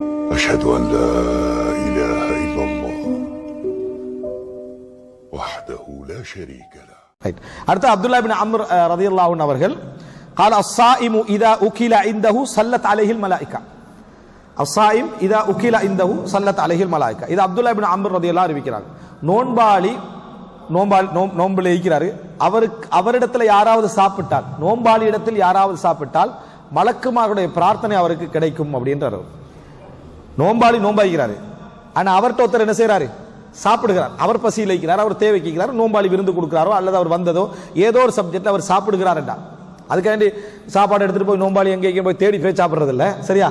أشهد أن لا إله إلا الله وحده لا شريك له. அடுத்து அப்துல்லா பின் அம்ர் ரதியல்லாஹுன் அவர்கள் قال الصائم إذا أكل عنده صلت عليه الملائكة அசாயிம் இதா உக்கில இந்தஹு சல்லத் அலஹில் மலாய்க்கா இது அப்துல்லா பின் அம்பர் ரதையெல்லாம் அறிவிக்கிறாங்க நோன்பாளி நோம்பாளி நோம் நோம்பில் இருக்கிறாரு. அவருக்கு அவரிடத்தில் யாராவது சாப்பிட்டால் நோம்பாளி இடத்தில் யாராவது சாப்பிட்டால் மலக்குமாருடைய பிரார்த்தனை அவருக்கு கிடைக்கும் அப்படின்றார் நோம்பாளி நோம்பாய்கிறாரு ஆனா அவர்கிட்ட ஒருத்தர் என்ன செய்கிறாரு சாப்பிடுகிறார். அவர் பசியில் இழைக்கிறார் அவர் தேவைக்கிறார் வைக்கிறார் நோம்பாளி விருந்து கொடுக்குறாரோ அல்லது அவர் வந்ததோ ஏதோ ஒரு சப்ஜெக்ட்ல அவர் சாப்பிடுகிறார் என்றா அதுக்காண்டி சாப்பாடு எடுத்துட்டு போய் நோம்பாளி எங்கே எங்கேயும் போய் தேடி போய் சாப்பிட்றது இல்லை சரியா?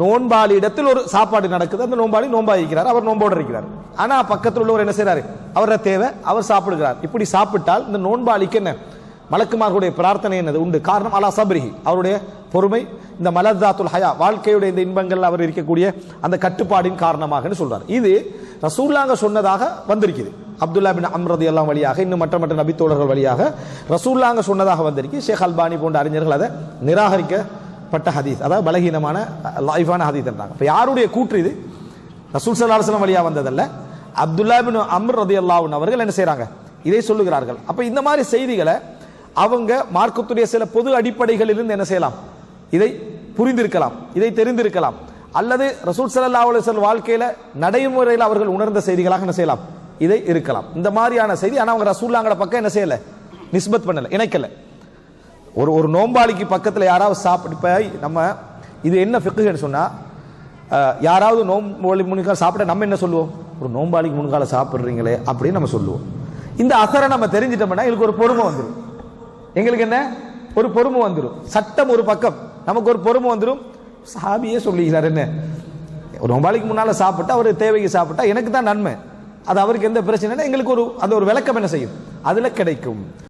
நோன்பாளி இடத்தில் ஒரு சாப்பாடு நடக்குது. அந்த நோம்பாளி நோம்பாய்க்கிறார். அவர் நோன்போடு இருக்கிறார். ஆனால் பக்கத்தில் உள்ளவர் என்ன செய்கிறார் அவர தேவை அவர் சாப்பிடுகிறார். இப்படி சாப்பிட்டால் இந்த நோன்பாளிக்கு என்ன? மலக்குமார்களுடைய பிரார்த்தனை என்னது? உண்டு. காரணம் அலா சப்ரிஹி. அவருடைய பொறுமை இந்த மலர்தாத்துல் ஹயா வாழ்க்கையுடைய இந்த இன்பங்கள் அவர் இருக்கக்கூடிய அந்த கட்டுப்பாடின் காரணமாகன்னு சொல்றார். இது ரசூல்லாங்க சொன்னதாக வந்திருக்குது. அப்துல்லா பின் அம்ரது எல்லாம் வழியாக இன்னும் மற்ற மற்ற நபித்தோழர்கள் வழியாக ரசூல்லாங்க சொன்னதாக வந்திருக்கு. ஷேக் அல்பானி போன்ற அறிஞர்கள் அதை நிராகரிக்கப்பட்ட ஹதீஸ் அதாவது பலகீனமான லைஃபான ஹதீஸ் என்றாங்க. இப்போ யாருடைய கூற்று இது? ரசூல் சல்லா வழியாக வந்ததல்ல. அப்துல்லா பின் அம்ர் ரதி அவர்கள் என்ன செய்கிறாங்க இதை சொல்லுகிறார்கள். அப்போ இந்த மாதிரி செய்திகளை அவங்க மார்க்கத்துடைய சில பொது அடிப்படைகளிலிருந்து என்ன செய்யலாம்? இதை புரிந்திருக்கலாம் இதை தெரிந்திருக்கலாம். அல்லது ரசூல் சல்லா அலைஹி வாழ்க்கையில் வாழ்க்கையில நடைமுறையில் அவர்கள் உணர்ந்த செய்திகளாக என்ன செய்யலாம்? இதை இருக்கலாம். இந்த மாதிரியான செய்தி ஆனா அவங்க ரசூல்லாங்கட பக்கம் என்ன செய்யல? நிஸ்பத் பண்ணல இணைக்கல. ஒரு ஒரு நோம்பாளிக்கு பக்கத்தில் யாராவது சாப்பிட்டு நம்ம இது என்ன ஃபிக்குன்னு சொன்னா யாராவது நோம்பாளி முன்கால சாப்பிட நம்ம என்ன சொல்லுவோம்? ஒரு நோம்பாளிக்கு முன்கால சாப்பிட்றீங்களே அப்படின்னு நம்ம சொல்லுவோம். இந்த அசரை நம்ம தெரிஞ்சிட்டோம்னா எங்களுக்கு ஒரு பொறுமை வந்துடும் எங்களுக்கு என்ன? ஒரு பொறுமை வந்துடும் சட்டம் ஒரு பக்கம். நமக்கு ஒரு பொறுமை வந்துடும் சாபியே சொல்லுகிறார் என்ன? ஒரு நாளைக்கு முன்னால் சாப்பிட்டா அவர் தேவைக்கு சாப்பிட்டா எனக்கு தான் நன்மை. அது அவருக்கு எந்த பிரச்சனைனா எங்களுக்கு ஒரு அந்த ஒரு விளக்கம் என்ன செய்யும்? அதில் கிடைக்கும்.